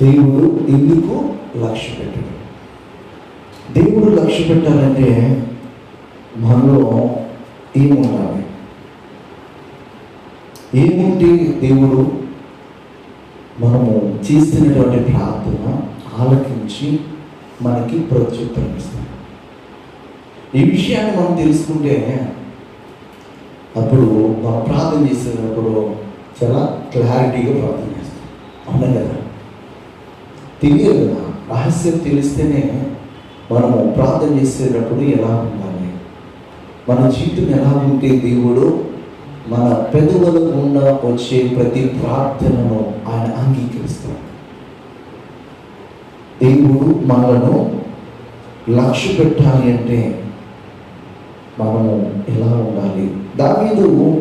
దేవుడు ఎందుకు లక్ష్య పెట్టాడు? దేవుడు లక్ష్య పెట్టాలంటే మనలో ఏముండాలి? ఏముంటే దేవుడు మనము చేస్తున్నటువంటి ప్రార్థన ఆలకించి మనకి ప్రత్యుత్తరం ఇస్తాడు. ఈ విషయాన్ని మనం తెలుసుకుంటే అప్పుడు మనం ప్రార్థన చేసేటప్పుడు చాలా క్లారిటీగా ప్రార్థన చేస్తాం. అవునా కదా తెలియదు. రహస్యం తెలిస్తేనే మనము ప్రార్థన చేసేటప్పుడు ఎలా ఉండాలి? మన జీవితం ఎలా ఉంటే దేవుడు మన పెదవుల గుండా వచ్చే ప్రతి ప్రార్థనను ఆయన అంగీకరిస్తాడు. దేవుడు మనలను లక్ష్య పెట్టాలి అంటే మనము ఎలా ఉండాలి? దాని మీద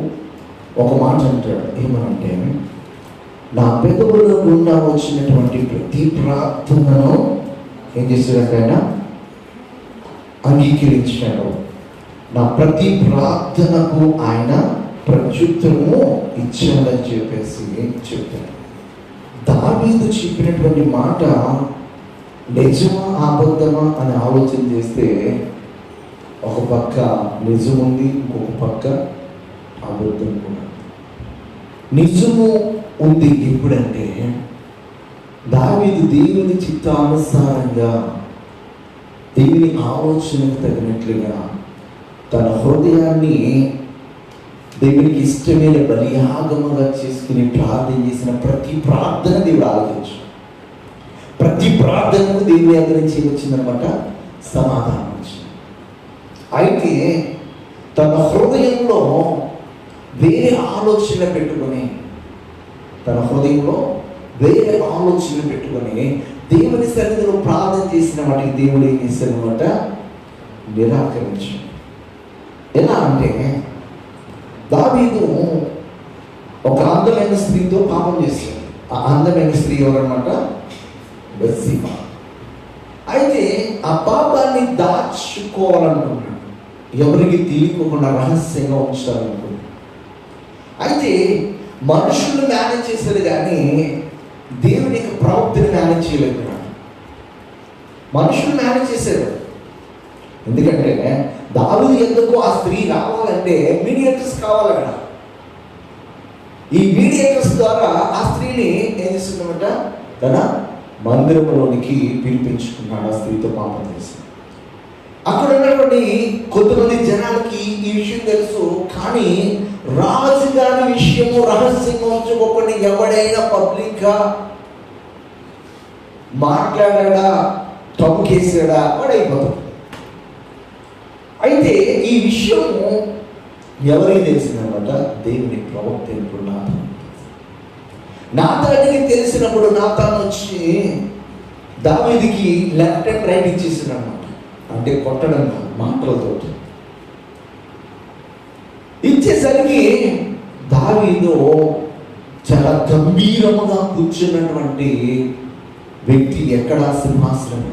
ఒక మాట అంటాడు. ఏమనంటే నా పెదవుల గుండా వచ్చినటువంటి ప్రతి ప్రార్థనను ఏం చేశాడంటే ఆయన? అంగీకరించాడు నా ప్రతి ప్రార్థనకు ఆయన ప్రత్యుత్తరము ఇచ్చాడని చెప్పేసి చెప్తాడు? దావీదు చెప్పినటువంటి మాట నిజమా అబద్ధమా అని ఆలోచన చేస్తే ఒక పక్క నిజం ఉంది ఇంకొక పక్క అబద్ధం కూడా. నిజము ఉంది ఎప్పుడంటే దావీదు దేవుని చిత్తానుసారంగా దేవుని ఆలోచనకు తగినట్లుగా తన హృదయాన్ని దేవునికి ఇష్టమైన బలియాగముగా చేసుకుని ప్రార్థన చేసిన ప్రతి ప్రార్థన దేవుడు ఆలోచించు ప్రతి ప్రార్థనకు దేవుని దగ్గర నుంచి వచ్చిందనమాట సమాధానం వచ్చింది. అయితే తన హృదయంలో వేరే ఆలోచన పెట్టుకొని తన హృదయంలో వేరే ఆలోచన పెట్టుకొని దేవుని సన్నిధిలో ప్రార్థన చేసిన వాటికి దేవుడు ఏం చేశాడనమాట నిరాకరించాడు. ఎలా అంటే దావీదు ఒక అందమైన స్త్రీతో పాపం చేశాడు. ఆ అందమైన స్త్రీ ఎవరన్నమాట? బస్సీమ అయితే ఆ పాపాన్ని దాచుకోవాలనుకున్నాడు. ఎవరికి తెలియకుండా రహస్యంగా ఉంచాలనుకున్నాడు. అయితే మనుషులు మేనేజ్ చేశారు కానీ దేవుని యొక్క ప్రవక్తిని మేనేజ్ చేయలేదు. మనుషులు మేనేజ్ చేశారు ఎందుకంటే దారు ఎందుకు ఆ స్త్రీ రావాలంటే మీడియేటర్స్ కావాలక్కడ ఈ మీడియేటర్స్ ద్వారా ఆ స్త్రీని ఏం చేస్తుందన్నమాట? తన మందిరంలోనికి పిలిపించుకున్నాడు ఆ స్త్రీతో పాపం చేసింది అక్కడ ఉన్నటువంటి కొంతమంది జనాలకి ఈ విషయం తెలుసు కానీ రాజుగారి విషయము రహస్యంగా ఉంచుకోకుండా ఎవడైనా పబ్లిక్గా మాట్లాడా తమ్ముకేసాడా వాడైపోతాడు. అయితే ఈ విషయము ఎవరికి తెలిసిందనమాట దేవుని ప్రవక్త ఇప్పుడు నాథన్ నాథానికి తెలిసినప్పుడు నాథాన్ వచ్చి దావీదికి లెఫ్ట్ అండ్ రైట్ ఇచ్చేసాడు అనమాట అంటే కొట్టడం కాదు, మాటలతో ఇచ్చేసరికి దావీదు చాలా గంభీరముగా కూర్చున్నటువంటి వ్యక్తి ఎక్కడ సింహాసనం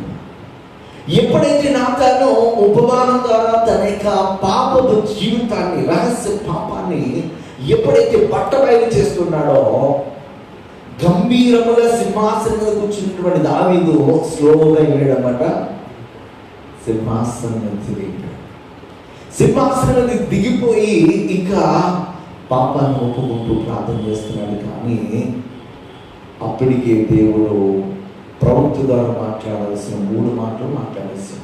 ఎప్పుడైతే ఎప్పుడైతే నాతాను ఉపమానం ద్వారా తన యొక్క పాపపు జీవితాన్ని రహస్య పాపాన్ని ఎప్పుడైతే బట్టబయలు చేస్తున్నాడో గంభీరముగా సింహాసనం మీద కూర్చున్నటువంటి దావీదు స్లోగా వెళ్ళాడన్నమాట సింహాసనం మీద సింహాసనం దిగిపోయి ఇంకా పాపాన్ని ఒప్పుకుంటూ ప్రార్థన చేస్తున్నాడు కానీ అప్పటికే దేవుడు ప్రవక్త ద్వారా మాట్లాడాల్సిన మూడు మాటలు మాట్లాడాల్సిన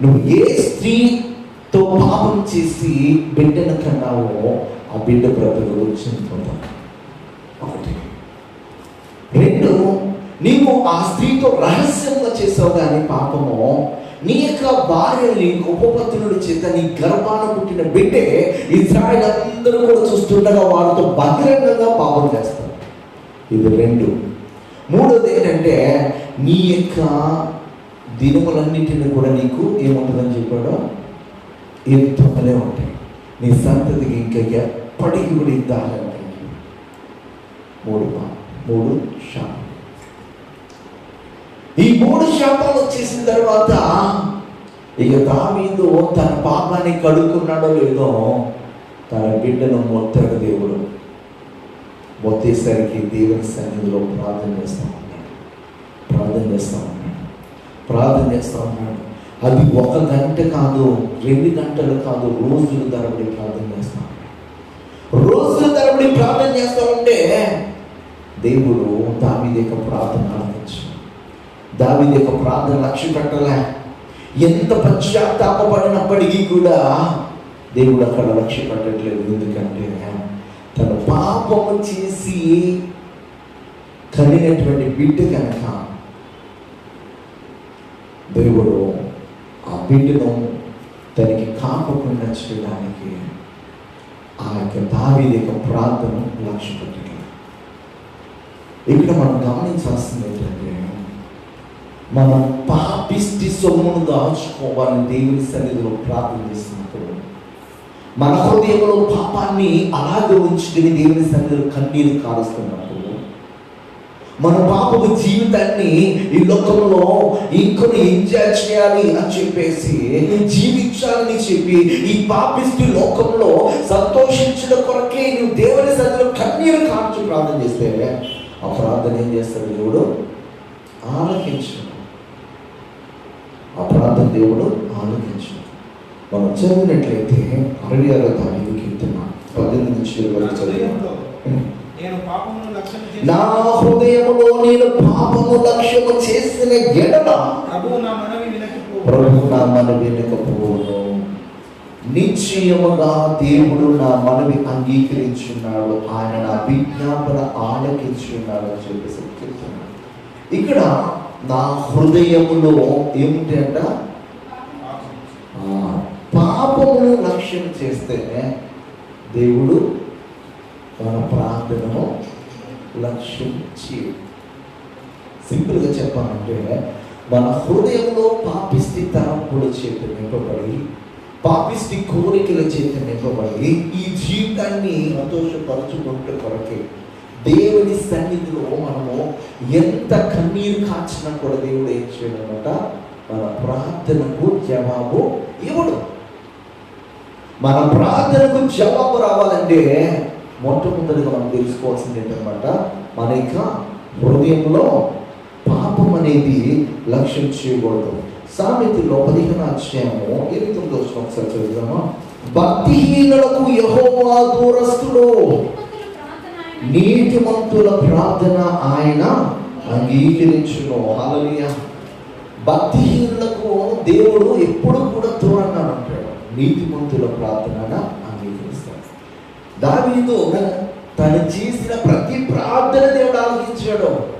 నువ్వు ఏ స్త్రీతో పాపం చేసి బిడ్డను కన్నావో ఆ బిడ్డ బ్రతుకు చనిపోతావు ఒకటి రెండు నీవు ఆ స్త్రీతో రహస్యంగా చేసావు కానీ పాపము నీ యొక్క భార్యని ఉపపత్నుడి చేత నీ గర్భాన పుట్టిన బిడ్డే ఇజ్రాయల్ అందరూ కూడా చూస్తుండగా వారితో బహిరంగంగా పాపం చేస్తారు ఇది రెండు. మూడోది ఏంటంటే నీ యొక్క దినములన్నింటినీ కూడా నీకు ఏముంటుందని చెప్పాడో? యుద్ధములే ఉంటాయి. నీ సంతతికి ఇంకా ఎప్పటికీ కూడా యుద్ధాలు మూడు మూడు శాపం ఈ మూడు శాపాలు వచ్చేసిన తర్వాత ఇక దావీదు తన పాపాన్ని కడుక్కున్నాడో లేదో తన బిడ్డను మొత్తాడు దేవుడు మొత్తేసరికి దేవుని సన్నిధిలో ప్రార్థన చేస్తా ఉన్నాడు. ప్రార్థన చేస్తా ఉన్నాడు. ప్రార్థన చేస్తా ఉన్నాడు. అది ఒక గంట కాదు రెండు గంటలు కాదు రోజుల తరబడి ప్రార్థన చేస్తా రోజుల తరబడి ప్రార్థన చేస్తా ఉంటే దేవుడు దావిది యొక్క ప్రార్థన ఆలకించు దావిది యొక్క ప్రార్థన లక్ష్య పెట్టలే ఎంత పశ్చాత్తాపడినప్పటికీ కూడా దేవుడు అక్కడ లక్ష్య పెట్టట్లేదు. ఎందుకంటే తన పాపము చేసి కలిగినటువంటి బిడ్డ కనుక దేవుడు ఆ బిడ్డను తనకి కాపకుండా చేయడానికి ఆ యొక్క దావీది యొక్క ప్రార్థన లక్ష్య పెట్టట్లేదు. ఇక్కడ మనం గమనించాల్సింది ఏంటంటే మనం పాపిష్టి సొమ్మును దాచుకోవాలని దేవుని సన్నిధిలో ప్రార్థన చేస్తున్నప్పుడు మన హృదయంలో పాపాన్ని అలాగే ఉంచుకుని దేవుని సన్నిధిలో కన్నీరు కాలుస్తున్నప్పుడు మన పాపపు జీవితాన్ని ఈ లోకంలో ఇంకొన్ని ఎంజాయ్ చేయాలి అని చెప్పేసి జీవించాలని చెప్పి ఈ పాపిష్టి లోకంలో సంతోషించిన కొరకే నువ్వు దేవుని సన్నిధిలో కన్నీరు కాల్చి ప్రార్థన చేస్తే ఆ ప్రార్థన ఏం చేస్తాడు దేవుడు? ఆలకించు. ఆ ప్రార్థన దేవుడు ఆలకించు. మనం చదివినట్లయితే అరవై ఆరో తారీఖు కీర్తన పద్దెనిమిది నుంచి ఇరవై వరకు చదివాం నేను పాపమును లక్ష్యం నా హృదయములో నేను పాపము లక్ష్యము చేసిన ఎడల ప్రభు నా మనవి వినకపో ప్రభు నా మనవి వినకపోవును. నిశ్చయముగా దేవుడు నా మనవి అంగీకరించున్నాడు. ఆయన నా విజ్ఞాపన ఆలకించున్నాడు అని చెప్పేసి చెప్తున్నాడు ఇక్కడ నా హృదయములో ఏమిటి అంట పాపమును లక్ష్యం చేస్తేనే దేవుడు మన ప్రార్థనను లక్ష్యం చేయ సింపుల్గా చెప్పాలంటే మన హృదయంలో పాపిస్తి తలంపుల చేత నింపబడి పాపిస్తి కోరికల చేత నింపబడి ఈ జీవితాన్ని సంతోషపరచుకుంటే కొరకే దేవుని సన్నిధిలో మనము ఎంత కన్నీరు కాచినా కూడా దేవుడు ఏం చేయడమట? మన ప్రార్థనకు జవాబు ఇవ్వడు. మన ప్రార్థనకు జవాబు రావాలంటే మొట్టమొదటిగా మనం తెలుసుకోవాల్సింది ఏంటనమాట? మన యొక్క హృదయంలో పాపం అనేది లక్ష్యం చేయకూడదు. సామెతలో పదిహేను అధ్యాయము ఇరవై తొమ్మిది వచ్చిన ఒకసారి చదువుదామా? భక్తిహీనులకు యహోవా దూరస్తుడు. నీతిమంతుల ప్రార్థన ఆయన అంగీకరించును. హల్లెలూయా భక్తిహీనులకు దేవుడు ఎప్పుడు కూడా దూరంగా ఉంటాడు. నీతిమంతుల ప్రార్థన అంగీకరిస్తాడు. దావీదు తను చేసిన ప్రతి ప్రార్థన దేవుడు ఆలోచించాడు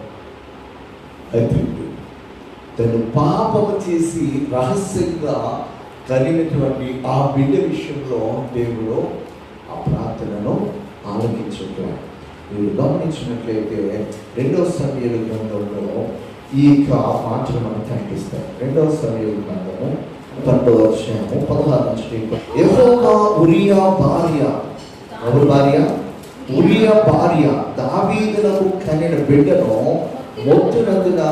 అయితే తను పాపము చేసి రహస్యంగా కలిగినటువంటి ఆ బిడ్డ విషయంలో దేవుడు ఆ ప్రార్థనను ఆలోచించుకున్నాడు మీరు గమనించినట్లయితే రెండవ సమయాల గ్రంథంలో ఈ యొక్క మాటలు మనకు కనిపిస్తాయి రెండవ సమయాల గ్రంథము పన్నెండవ అధ్యాయము పదహారు నుంచి యెహోవా ఉరియా భార్య. ఎవరు భార్య? ఉరియా భార్య. దావీదులకు కనిన బిడ్డను మొత్తునందున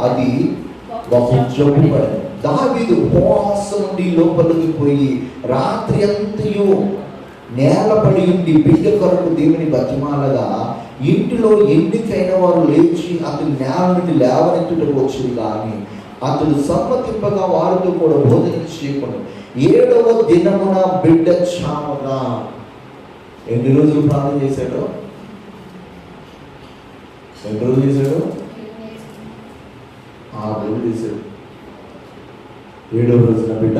అది బహు జబ్బుపడింది. దావీదు ఉపవాసం నుండి లోపలికి పోయి రాత్రి అంతయు నేలపడి ఉండి బిడ్డ కొరకు దేవుని బతిమాలగా ఇంటిలో ఎన్నికైన వారు లేచి అతని నేల నుండి లేవనెత్తుటకు వచ్చింది కానీ అతడు సమ్మతింపగా వారితో కూడా భోజనం చేయకుండా ఏడవ దినమున బిడ్డ చావగా ఎన్ని రోజులు ప్రార్థన చేశాడు? ఎన్ని రోజులు చేశాడు? ఆరు రోజులు చేశాడు. ఏడవ రోజున బిడ్డ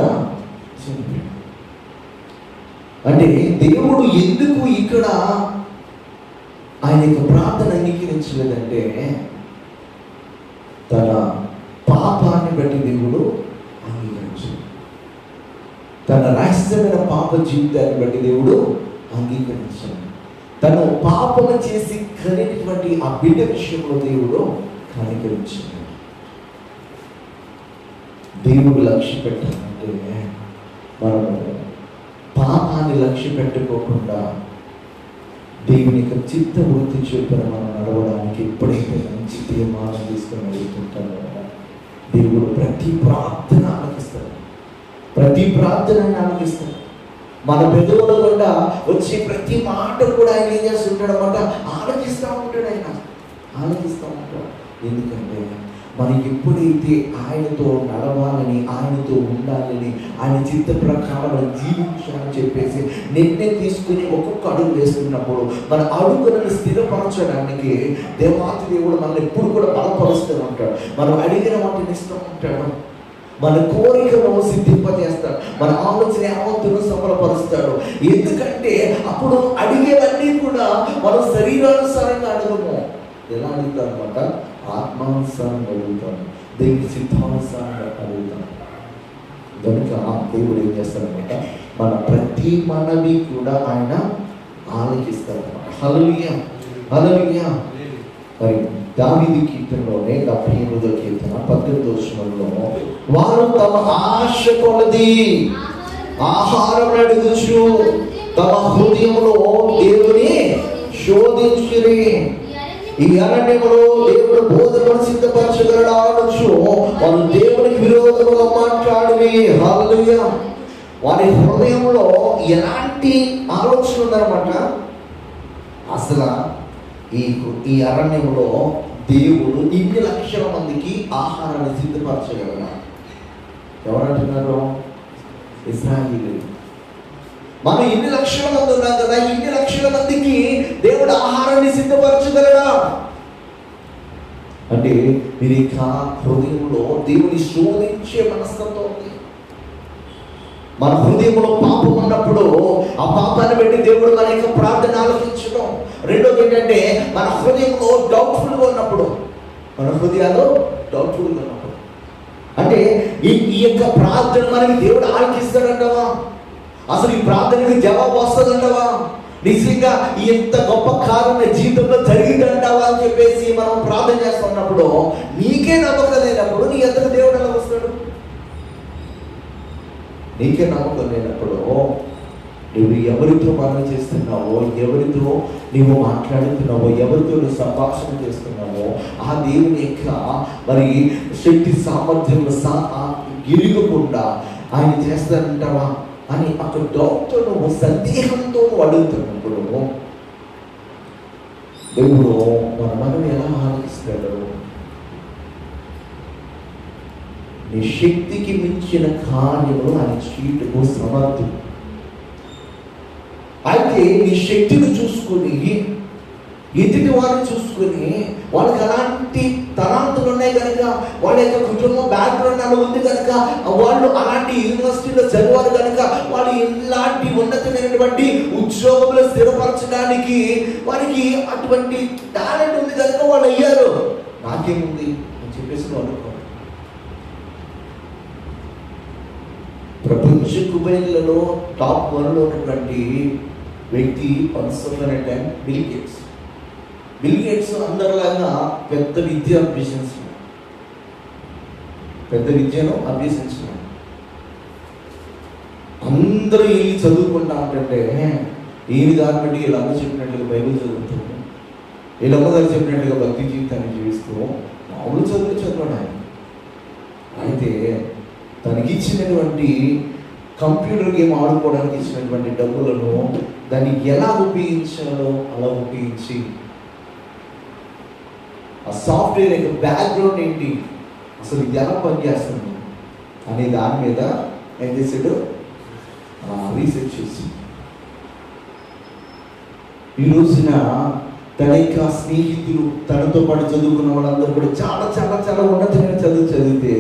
చనిపోయాడు. అంటే దేవుడు ఎందుకు ఇక్కడ ఆయన యొక్క ప్రార్థన అంగీకరించలేదంటే తన పాపాన్ని బట్టి దేవుడు అంగీకరించలేదు. తన రహస్యమైన పాప జీవితాన్ని బట్టి దేవుడు అంగీకరించాడు తను పాపము చేసి కలిగినటువంటి ఆ బిడ్డ విషయంలో దేవుడు కనికరించాడు దేవుడు లక్ష్య పెట్టాలంటే మనము పాపాన్ని లక్ష్య పెట్టుకోకుండా దేవుని యొక్క చిత్త వృత్తి మనం నడవడానికి ఎప్పుడైతే మంచి తీర్మానం తీసుకొని వెళ్తుంటామో దేవుడు ప్రతి ప్రార్థన ఆలకిస్తాడు. ప్రతి ప్రార్థన ఆలకిస్తాడు. మన పెదవుల గుండా వచ్చే ప్రతి మాట కూడా ఆయన ఏం చేస్తుంటాడు అనమాట ఆలోచిస్తూ ఉంటాడు ఆయన. ఆలోచిస్తూ ఉంటాడు. ఎందుకంటే మనం ఎప్పుడైతే ఆయనతో నడవాలని ఆయనతో ఉండాలని ఆయన చిత్త ప్రకారం మనం జీవించాలని చెప్పేసి నిర్ణయం తీసుకుని ఒక్కొక్క అడుగు వేస్తున్నప్పుడు మన అడుగులను స్థిరపరచడానికి దేవాతి దేవుడు మనల్ని ఎప్పుడు కూడా బలపరుస్తూ ఉంటాడు మనం అడిగిన వాటిని ఇస్తూ ఉంటాడు మన కోరికలను సిద్ధింపజేస్తాడు. మన ఆలోచన యావత్తును సఫలపరుస్తాడు. ఎందుకంటే అప్పుడు అడిగేవన్నీ కూడా మనం శరీరానుసారంగా అడగము. ఎలా అడుగుతాం అనమాట ఆత్మానుసారంగా అడుగుతాం దేవుడి సిద్ధానుసారంగా అడుగుతాం కనుక దేవుడు ఏం చేస్తారనమాట మన ప్రతి మనవి కూడా ఆయన ఆలకిస్తారనమాట హలలియ హలలియ మరి దావిది కీర్తనలోనే డెబ్బై ఎనిమిదో కీర్తన పద్దెనిమిదో వచనంలో వారు తమ ఆశ కొలది ఆహారం అడుగుచు తమ హృదయంలో దేవుని శోధించురి ఈ అరణ్యములో దేవుడు బోధనను సిద్ధపరచగలడు ఆడచ్చు వారు దేవునికి విరోధముగా మాట్లాడివి హల్లెలూయా. వారి హృదయంలో ఎలాంటి ఆలోచన ఉందన్నమాట? అసలు ఈ ఈ అరణ్యంలో దేవుడు ఇన్ని లక్షల మందికి ఆహారాన్ని సిద్ధపరచగలరా ఎవరంటున్నారు ఇస్రాయిలు మనం ఇన్ని లక్షల మంది ఉన్నాం కదా ఇన్ని లక్షల మందికి దేవుడు ఆహారాన్ని సిద్ధపరచగలడా? అంటే మీరు ఇంకా హృదయంలో దేవుని శోధించే మనస్తత్వం ఉంది. మన హృదయంలో పాపం ఉన్నప్పుడు ఆ పాపాన్ని పెట్టి దేవుడు మన యొక్క ప్రార్థన ఆలోచించడం రెండోది ఏంటంటే మన హృదయంలో డౌట్ఫుల్గా ఉన్నప్పుడు. మన హృదయాలు డౌట్ఫుల్గా ఉన్నప్పుడు. అంటే ఈ ఈ యొక్క ప్రార్థన మనకి దేవుడు ఆలోచిస్తాడంటావా అసలు ఈ ప్రార్థనకి జవాబు వస్తుందంటవా? నిజంగా ఇంత ఎంత గొప్ప కాలం జీవితంలో జరిగిందంటావా అని చెప్పేసి మనం ప్రార్థన చేస్తున్నప్పుడు నీకే నమ్మకం లేనప్పుడు నీ ఎద్దరు దేవుడు ఎలా వస్తాడు నీకే నమ్మకం లేనప్పుడు నువ్వు ఎవరితో మనం చేస్తున్నావో ఎవరితో నువ్వు మాట్లాడుతున్నావో ఎవరితో నువ్వు సంభాషణ చేస్తున్నావో ఆ దేవుని యొక్క మరి శక్తి సామర్థ్యంలో సా గిరిగకుండా ఆయన చేస్తానంటావా అని అక్కడ డాక్టర్ నువ్వు సందేహంతో నువ్వు అడుగుతున్నప్పుడు దేవుడు మన మనం ఎలా ఆలోచిస్తాడు నీ శక్తికి మించిన కార్యములు ఆయన చీటుకు సమర్థుడు అయితే నీ శక్తిని చూసుకుని ఎదుటి వారిని చూసుకుని వాళ్ళకి అలాంటి తలాంతులు ఉన్నాయి కనుక వాళ్ళ యొక్క కుటుంబం బ్యాక్గ్రౌండ్ అలా ఉంది కనుక వాళ్ళు అలాంటి యూనివర్సిటీలో చదివారు కనుక వాళ్ళు ఇలాంటి ఉన్నతమైనటువంటి ఉద్యోగంలో స్థిరపరచడానికి వారికి అటువంటి టాలెంట్ ఉంది కనుక వాళ్ళు అయ్యారు. నాకేముంది? అని చెప్పేసి వాళ్ళు ప్రపంచ కుబైన్లలో టాప్ వన్లో ఉన్నటువంటి వ్యక్తి పన్సోఫర్ time Bill Gates. Bill Gates అందరిలాగా పెద్ద విద్య అభ్యసించిన పెద్ద విద్యను అభ్యసించిన అందరూ ఈ చదువుకుంటా ఉంటుంటే ఈయన దాన్ని బట్టి వీళ్ళమ్మ చెప్పినట్లుగా బైబిల్ చదువుతుంది వీళ్ళమ్మ గారు చెప్పినట్లుగా భక్తి జీవితాన్ని జీవిస్తూ మామూలు చదువు చదవడం. అయితే తనకి ఇచ్చినటువంటి కంప్యూటర్ గేమ్ ఆడుకోవడానికి ఇచ్చినటువంటి డబ్బులను దాన్ని ఎలా ఉపయోగించాలో అలా ఉపయోగించి ఆ సాఫ్ట్వేర్ యొక్క బ్యాక్గ్రౌండ్ ఏంటి? అసలు ఎలా పనిచేస్తుంది? అనే దాని మీద ఏం చేశాడు రీసెర్చ్ చేసి ఈ రోజున తన యొక్క స్నేహితులు తనతో పాటు చదువుకున్న వాళ్ళందరూ కూడా చాలా చాలా చాలా ఉన్నతమైన చదువు చదివితే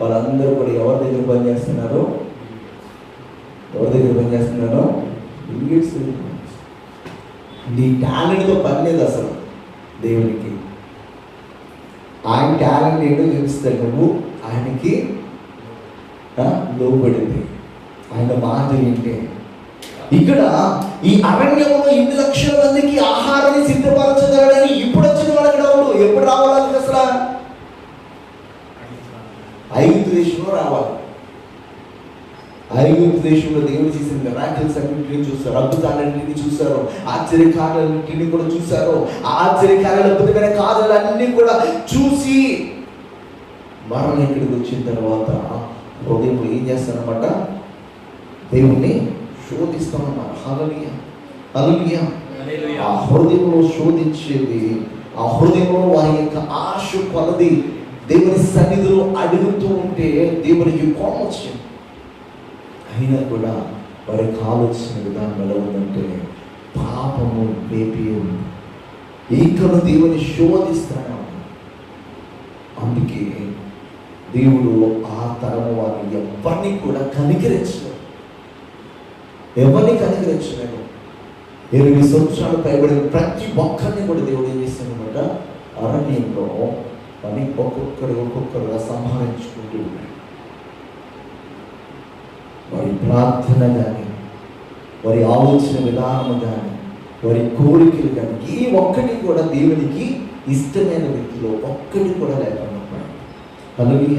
వాళ్ళందరూ కూడా ఎవరి దగ్గర పనిచేస్తున్నారు? ఎవరి దగ్గర పనిచేస్తున్నారు? ఇంగ్లీష్ నీ టాలెంట్తో పని లేదు అసలు దేవునికి. ఆయన టాలెంట్ ఏంటో చూపిస్తాడు నువ్వు ఆయనకి లోబడింది. ఆయన మాట ఏంటి? ఇక్కడ ఈ అరణ్యంలో ఇన్ని లక్షల మందికి ఆహారాన్ని సిద్ధపరచగలడని ఇప్పుడు వచ్చిన వాళ్ళకి డబ్బులు ఎప్పుడు రావాలి అసలు? ఐదు దేశంలో రావాలి. ఐగుప్తు దేశంలో దేవుడు చేసిన మిరాకిల్స్ అన్నింటినీ చూస్తారు అద్భుతాలన్నింటినీ చూశారు. ఆశ్చర్యకాలన్నింటినీ కూడా చూశారు. ఆశ్చర్యకాల అద్భుతమైన కార్యాలన్నీ కూడా చూసి మరణ ఇక్కడికి వచ్చిన తర్వాత హృదయం ఏం చేస్తారనమాట దేవుణ్ణి శోధిస్తా ఉన్నారు హలలియ హలలియ. ఆ హృదయంలో శోధించేది ఆ హృదయంలో వారి యొక్క ఆశ కొలది దేవుని సన్నిధిలో అడుగుతూ ఉంటే దేవునికి కోపం వచ్చింది. అయినా కూడా వారికి ఆలోచన విధానం ఎలా ఉందంటే పాపము వేపి ఉంది. ఇంకను దేవుని శోధిస్తాను. అందుకే దేవుడు ఆ తరము వారిని ఎవరిని కూడా కనికరించలేదు. ఎవరిని కనికరించలేదు? ఇరవై సంవత్సరాలు పైబడిన ప్రతి ఒక్కరిని కూడా దేవుడు ఏం చేస్తాడనమాట అరణ్యంలో పని ఒక్కొక్కరు ఒక్కొక్కరుగా సంహరించుకుంటూ ఉన్నాడు వారి ప్రార్థన కానీ వారి ఆలోచన విధానం కానీ వారి కోరికలు కానీ ఏ ఒక్కటి కూడా దేవునికి ఇష్టమైన వ్యక్తిలో ఒక్కటి కూడా లేకుండా అలాగే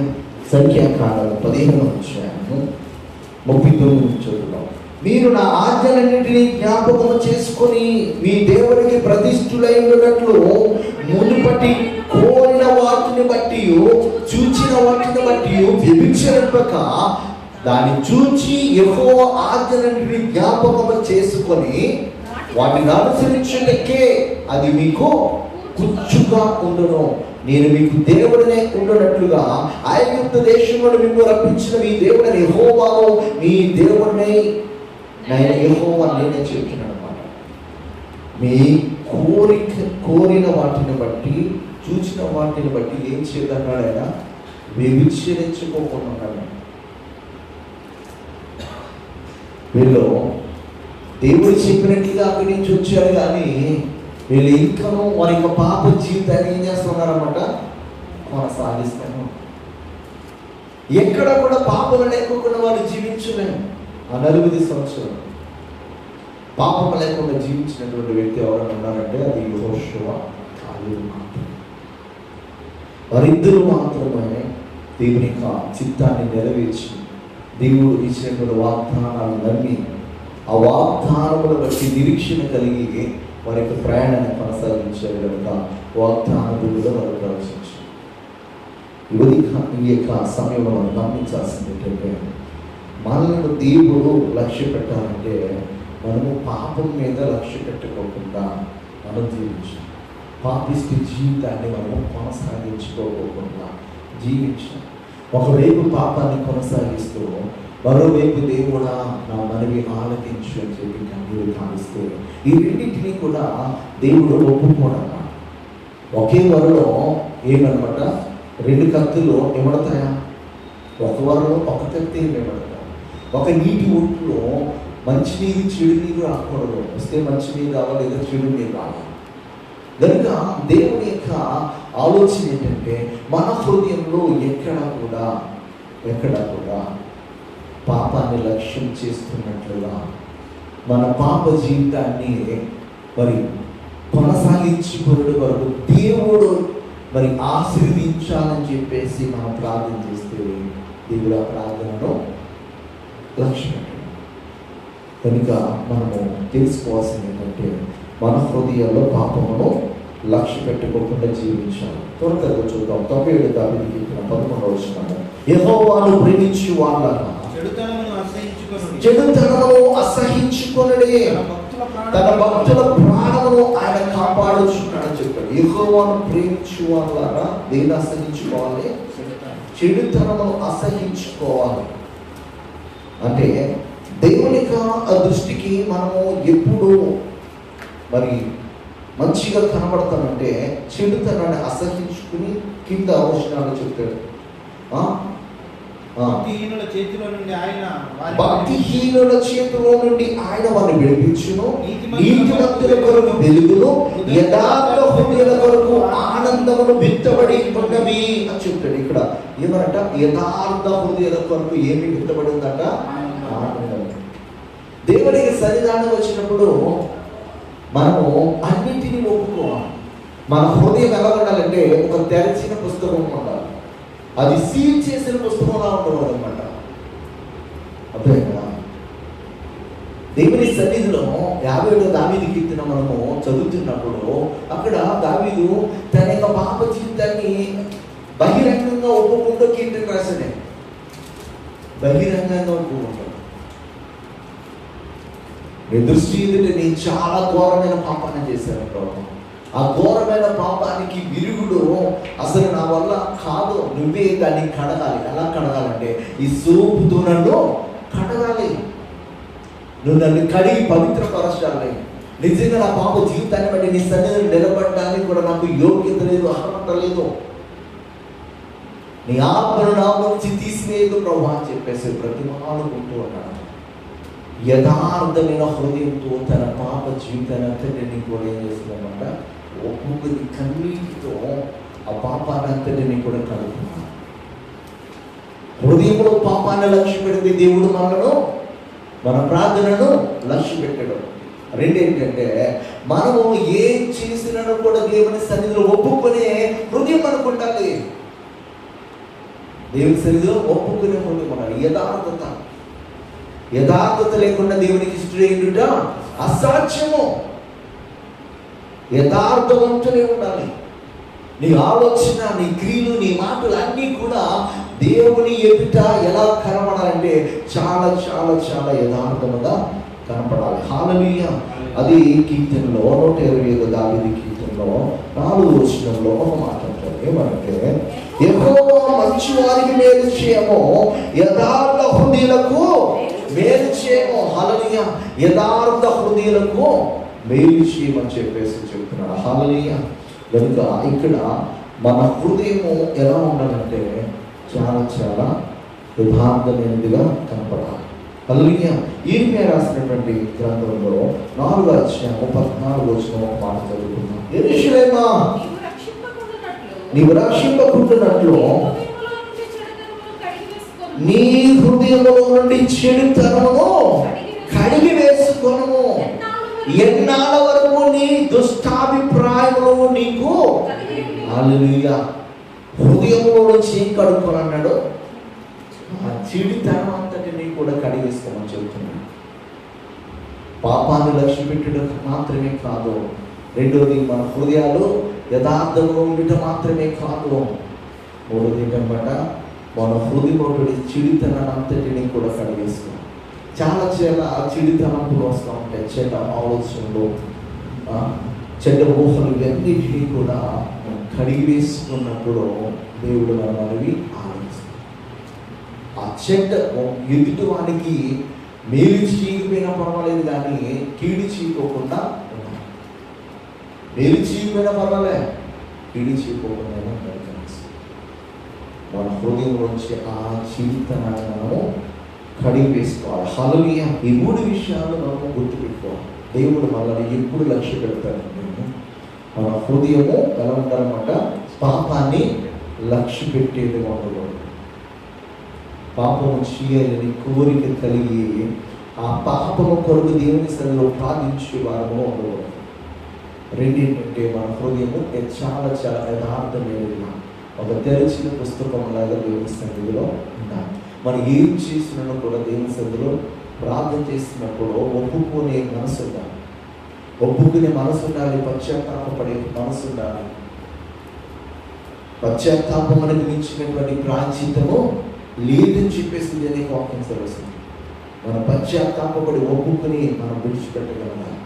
సంఖ్యాకాలం పదిహేను వచ్చాను ముప్పై తొమ్మిది చదువుదాం. మీరు నా ఆజ్ఞలన్నింటినీ జ్ఞాపకం చేసుకొని మీ దేవునికి ప్రతిష్ఠులై ఉన్నట్లు మునుపటి కోరిన వాటిని బట్టి చూచిన వాటిని బట్టి వ్యభిచరింపక దాన్ని చూచి ఎవో ఆజ్ఞలన్నింటినీ జ్ఞాపకము చేసుకొని వాటిని అనుసరించటకే అది మీకు కుచ్చుగా ఉండను. నేను మీకు దేవుడనే ఉండనట్లుగా ఐగుప్తు దేశంలో మీకు రప్పించిన మీ దేవుడని యెహోవాను మీ దేవుడిని నేను యెహోవా నేనే చెప్తున్నాను అన్నమాట మీ కోరిక కోరిన వాటిని బట్టి చూసిన వాటిని బట్టి ఏం చేయదన్నాడు ఆయన? వ్యభిచరించుకోకుండా ఉన్నాడు వీళ్ళు దేవుడు చెప్పినట్టుగా అక్కడి నుంచి వచ్చారు కానీ వీళ్ళు ఇంకనూ వారి యొక్క పాప జీవితాన్ని ఏం చేస్తున్నారన్నమాట కొనసాగిస్తాను ఎక్కడ కూడా పాపలు లేకుండా వాళ్ళు జీవించలేము ఆ నలుగురి సంవత్సరం పాపం లేకుండా జీవించినటువంటి వ్యక్తి ఎవరైనా ఉన్నారంటే అది యోషువ కాలేబు మాత్రమే. వారిద్దరూ మాత్రమే దేవుని యొక్క చిత్తాన్ని నెరవేర్చి దేవుడు ఇచ్చినటువంటి వాగ్దానాలు నమ్మి ఆ వాగ్దానములు బట్టి నిరీక్షణ కలిగి వారి యొక్క ప్రయాణాన్ని కొనసాగించారు కనుక వాగ్దానములుగా వారు ప్రవేశించారు యువతి ఈ యొక్క సమయంలో మనం గమనించాల్సింది ఏంటంటే మనల్ని దేవుడు లక్ష్య పెట్టాలంటే మనము పాపం మీద లక్ష్య పెట్టుకోకుండా మనం జీవించాలి. పాపిష్టి జీవితాన్ని మనము కొనసాగించుకోకుండా జీవించాం ఒకవైపు పాపాన్ని కొనసాగిస్తూ మరోవైపు దేవుడా నా మనవి ఆలకించు అని చెప్పి కన్నీరు భావిస్తూ ఈ రెండింటినీ కూడా దేవుడు ఒప్పుకోడమ్మా ఒకే వరలో ఏమనమాట? రెండు కత్తులు ఇవ్వడతాయా ఒక వరలో ఒక కత్తి ఏమడతాయి ఒక నీటి ఒట్టులో మంచినీరు చెడు నీరు రాకూడదు. వస్తే మంచి నీరు రావాలి లేదా చెడు నీరు రావాలి కనుక దేవుని యొక్క ఆలోచన ఏంటంటే మన హృదయంలో ఎక్కడ కూడా ఎక్కడ కూడా పాపాన్ని లక్ష్యం చేస్తున్నట్లుగా మన పాప జీవితాన్ని మరి కొనసాగించుకునే వరకు దేవుడు మరి ఆశీర్వించాలని చెప్పేసి మనం ప్రార్థన చేస్తే దేవుడు ఆ ప్రార్థనను లక్ష్యం కనుక మనము తెలుసుకోవాల్సింది ఏంటంటే మన హృదయాల్లో పాపమును లక్ష్య పెట్టుకోకుండా జీవించాలి త్వరగా చూద్దాం. తొంభై ఏడు చెప్పిన పదకొండవ వచ్చినాము యెహోవాను ప్రేమించి వాళ్ళ చెడుతనమును అసహించుకొనుడి. తన భక్తుల ప్రాణమును ఆయన కాపాడుచున్నాడని చెప్పాడు. యెహోవాను ప్రేమించు వాళ్ళారా దేన్ని అసహించుకోవాలి. చెడుతనమును. అసహించుకోవాలి. అంటే దేవుని యొక్క ఆ దృష్టికి మనము ఎప్పుడు మరి మంచిగా కనబడతామంటే చెడుతనాన్ని అసహించుకుని కింద అవసరాలు చెప్తాడు. భక్తిహీనుల చేతిలో నుండి ఆయన భక్తిహీనుల చేతిలో నుండి ఆయన వారిని విడిపించును. నీతిమంతుల కొరకు వెలుగును. యథార్థ హృదయుల కొరకు ఆనందమును విత్తబడి ఉన్నవి అని చెప్తాడు ఇక్కడ. ఏమనట? యథార్థ హృదయుల కొరకు ఏమి విత్తబడి ఉందట? ఆనందం. దేవుడికి సన్నిధానం వచ్చినప్పుడు మనము అన్నిటినీ ఒప్పుకోవాలి. మన హృదయం ఎలా ఉండాలంటే ఒక తెరచిన పుస్తకం ఉండాలి. అది సీల్ చేసిన పుస్తకంలా ఉండకూడదు అనమాట అర్థమైందా దేవుని సన్నిధిలో యాభై ఏడు దావీది కీర్తన మనము చదువుతున్నప్పుడు అక్కడ దావీదు తన యొక్క పాప జీవితాన్ని బహిరంగంగా ఒప్పుకుంటూ కీర్తన రాశాడే. బహిరంగంగా ఒప్పుకుంటాడు నీ దృష్టి ఎదుట నేను చాలా ఘోరమైన పాపాన్ని చేశాను ప్రభు. ఆ ఘోరమైన పాపానికి విరుగుడు అసలు నా వల్ల కాదు. నువ్వే దాన్ని కడగాలి. ఎలా కడగాలంటే ఈ సోపుతో నన్ను కడగాలి. నువ్వు నన్ను కడిగి పవిత్రపరచాలి. నిజంగా నా పాప జీవితాన్ని బట్టి నీ సన్నిధిని నిలబడడానికి కూడా నాకు యోగ్యత లేదు అర్హత లేదు. నీ ఆత్మను నా నుంచి తీసివేయదు ప్రభు అని చెప్పేసి ప్రతిమానుకుంటూ ఉన్నాడు. యథార్థమైన హృదయంతో తన పాప జీవితాన్ని అంతటిని కూడా ఏం చేస్తుందన్నమాట ఒక్కొక్కరి కన్నీటితో ఆ పాపాన్ని అంతటిని కూడా కలుగుతున్నాడు హృదయంలో పాపాన్ని లక్ష్య పెడితే దేవుడు మనను మన ప్రార్థనను లక్ష్య పెట్టడం రెండేంటంటే మనము ఏం చేసినా కూడా దేవుని సన్నిధిలో ఒప్పుకునే హృదయం మనకు ఉండాలి. దేవుని సన్నిధిలో ఒప్పుకునే హృదయం ఉండాలి. యథార్థత. యథార్థత లేకుండా దేవునికి ఇష్టడేయుట అసాధ్యము. యథార్థవంతులే ఉండాలి. నీ ఆలోచన నీ క్రియలు నీ మాటలు అన్నీ కూడా దేవుని ఎదుట ఎలా కనపడాలంటే చాలా చాలా చాలా యథార్థముగా కనపడాలి హాలనీయ అది కీర్తనలో నూట ఇరవై ఐదు దావిది కీర్తనలో నాలుగు వచనంలో ఒక మాట అంటారు. ఏమంటే ఎక్కువ మంచి వారికి మేలు చేయము. యథార్థ హృదయులకు మేలు చేయము హాలనీయ యథార్థ హృదయులకు మేలు చేయమని చెప్పేసి చెప్తున్నాడు. హాలనీయ కనుక ఇక్కడ మన హృదయము ఎలా ఉండాలంటే చాలా చాలా యథార్థమైనదిగా కనపడాలి. అల్లియ ఈమె రాసినటువంటి గ్రంథంలో నాలుగు అధ్యాయము పద్నాలుగు వచ్చిన ఒక మాట చదువుకున్నాం ఎరుషులేమా? నీవు రక్షింపకుంటున్నట్లు నీ హృదయంలో నుండి చెడుతనము కడిగి వేసుకొను ఎన్నాళ్ళ వరకు నీ దుష్టాభిప్రాయములు నీకు? కలిగి హృదయంలో నుంచి ఏం కడుక్కొని అన్నాడు. ఆ చెడుతనం అంతటిని కూడా కడిగేసుకోమని చెబుతున్నాడు. పాపాన్ని లక్ష్య పెట్టడం మాత్రమే కాదు. రెండోది మన హృదయాలు యథార్థంగా ఉండటం మాత్రమే కాదు. మూడోది ఏంటన్నమాట మన హృదయంలోని చెడుతనాన్ని అంతటిని కూడా కడిగేసుకో చాలా చాలా చెడుతనంపులు వస్తూ ఉంటాయి. చెడ్డ ఆలోచనలు చెడ్డ ఊహలు ఇవన్నిటినీ కూడా కడిగివేసుకున్నప్పుడు దేవుడు మన మనవి ఆ చెడ్డ ఎదుటి వానికి మేలు చేయకపోయినా పర్వాలేదు కానీ కీడి చేయకోకుండా ఉండాలి. మేలు చేయకపోయినా పర్వాలే కీడి చేయకోకుండా మన హృదయంలోంచి ఆ జీవిత మనము కడిగి వేసుకోవాలి హలలియ ఈ మూడు విషయాలు మనము గుర్తుపెట్టుకోవాలి. దేవుడు మనల్ని ఎప్పుడు లక్ష్య పెడతాడంటే మన హృదయము ఎలా ఉండాలన్నమాట పాపాన్ని లక్ష్య పెట్టేది ఉండకూడదు పాపము చేయాలని కోరిక కలిగి ఆ పాపము కొరకు దేవుని సన్నిలో ప్రార్థించే వారము ఉండకూడదు రెండేంటంటే మన హృదయము ఇది చాలా చాలా మాట ఒక తెరిచిన పుస్తకం లాగా దేవుని సన్నిధిలో ఉన్నాం మనం ఏం చేసినా కూడా దేవుని సన్నిధిలో ప్రార్థన చేసినప్పుడు ఒప్పుకునే మనసు ఉండాలి. ఒప్పుకునే మనసు ఉండాలి పశ్చాత్తాపడే మనసు ఉండాలి. పశ్చాత్తాపం మనకు మించినటువంటి ప్రాచీతము లేదని చెప్పేసి నేను వాక్యం సరస్తుంది మన పశ్చాత్తాపడి ఒప్పుకుని మనం విడిచిపెట్టగలగాలి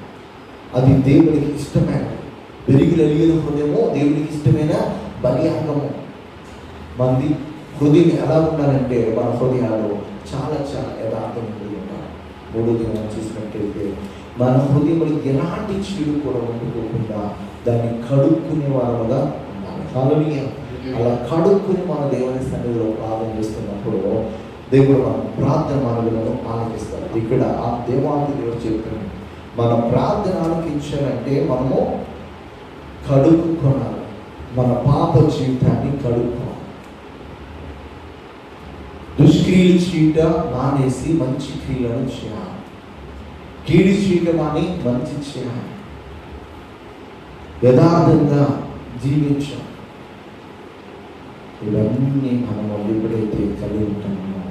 అది దేవునికి ఇష్టమైన పెరిగి కలిగిన హృదయము దేవునికి ఇష్టమైన బలియాగము మంది హృదయం ఎలా ఉండాలంటే మన హృదయాలు చాలా చాలా యథార్థం ఉండి ఉండాలి. మూడోది మనం చూసినట్టయితే మన హృదయంలో ఎలాంటి చీడు కూడా ఉండిపోకుండా దాన్ని కడుక్కునే వారముగా ఉండాలి. అలా కడుక్కుని మన దేవుని సన్నిధిలో ప్రార్థన చేస్తున్నప్పుడు దేవుడు మన ప్రార్థన మనలను ఆలకిస్తాడు. ఇక్కడ ఆ దేవాన్ని దేవుడు చెప్తున్నాడు. మన ప్రార్థన ఆలకించాలంటే మనము కడుక్కొనాలి. మన పాప జీవితాన్ని కడుక్కోవాలి దుష్క్రియలు చీట మానేసి మంచి క్రియలను చేయాలి. కీడి చీట మాని మంచి చేయాలి. యథార్థంగా జీవించాలి. ఇవన్నీ మనం ఎప్పుడైతే కలిగి ఉంటామో.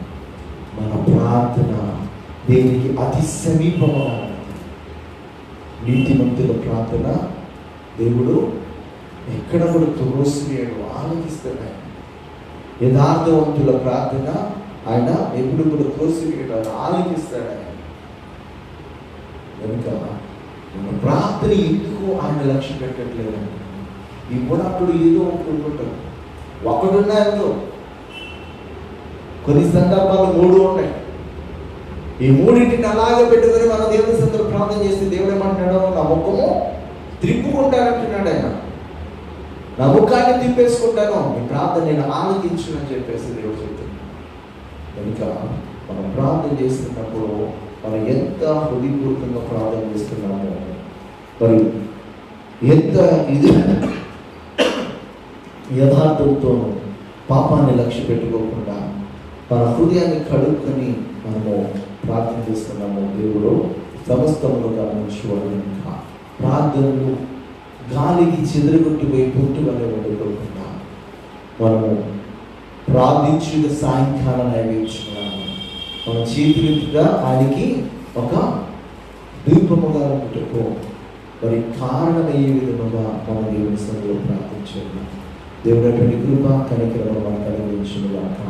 మన ప్రార్థన దేవునికి అతి సమీపమైన ఉంటుంది. నీతిమంతుల ప్రార్థన దేవుడు ఎక్కడ కూడా తురోసివేయడు ఆలోచిస్తాడు యథార్థవంతుల ప్రార్థన ఆయన ఎప్పుడు కూడా త్రోసివేయడు ఆయన ఆలోచిస్తాడు ఆయన కనుక మన ప్రార్థన ఎందుకు ఆయన లక్ష్యం పెట్టట్లేదు? ఇప్పుడప్పుడు ఏదో ఒకటి ఉంటుంది ఒకడున్నా ఏదో. కొన్ని సందర్భాలు మూడు ఉంటాయి. ఈ మూడింటిని అలాగే పెట్టుకొని మన దేవుని సందర్భ ప్రార్థన చేస్తే దేవుడు ఏమంటున్నాడు? నా ముఖము త్రిప్పుకుంటానంటున్నాడు ఆయన. నా ముఖాన్ని తిప్పేసుకుంటాను. మీ ప్రార్థన నేను ఆలోచించునని చెప్పేసి దేవుడు చెప్తుంది కనుక మనం ప్రార్థన చేస్తున్నప్పుడు మనం ఎంత హృదయపూర్వకంగా ప్రార్థన చేస్తున్నామో మరి ఎంత ఇది యథార్థంతో పాపాన్ని లక్ష్య పెట్టుకోకుండా మన హృదయాన్ని కడుక్కొని మనము ప్రార్థన చేస్తున్నాము. దేవుడు సమస్తమును గమనించేవాడు ఇంకా ప్రార్థనలు గాలికి చెదరగొట్టిపోయి పుట్టి వలె వండుకోకుండా మనము ప్రార్థించిన సాయంకాలం నైవేద్యములను మన చేతులుగా ఆయనకి ఒక దీపముగా ఉంటుకో మరి కారణమయ్యే విధముగా మన దేవుని సంఘంలో ప్రార్థించండి దేవుడు అటువంటి కృప కనికరమ మనకు అనుగ్రహించును గాక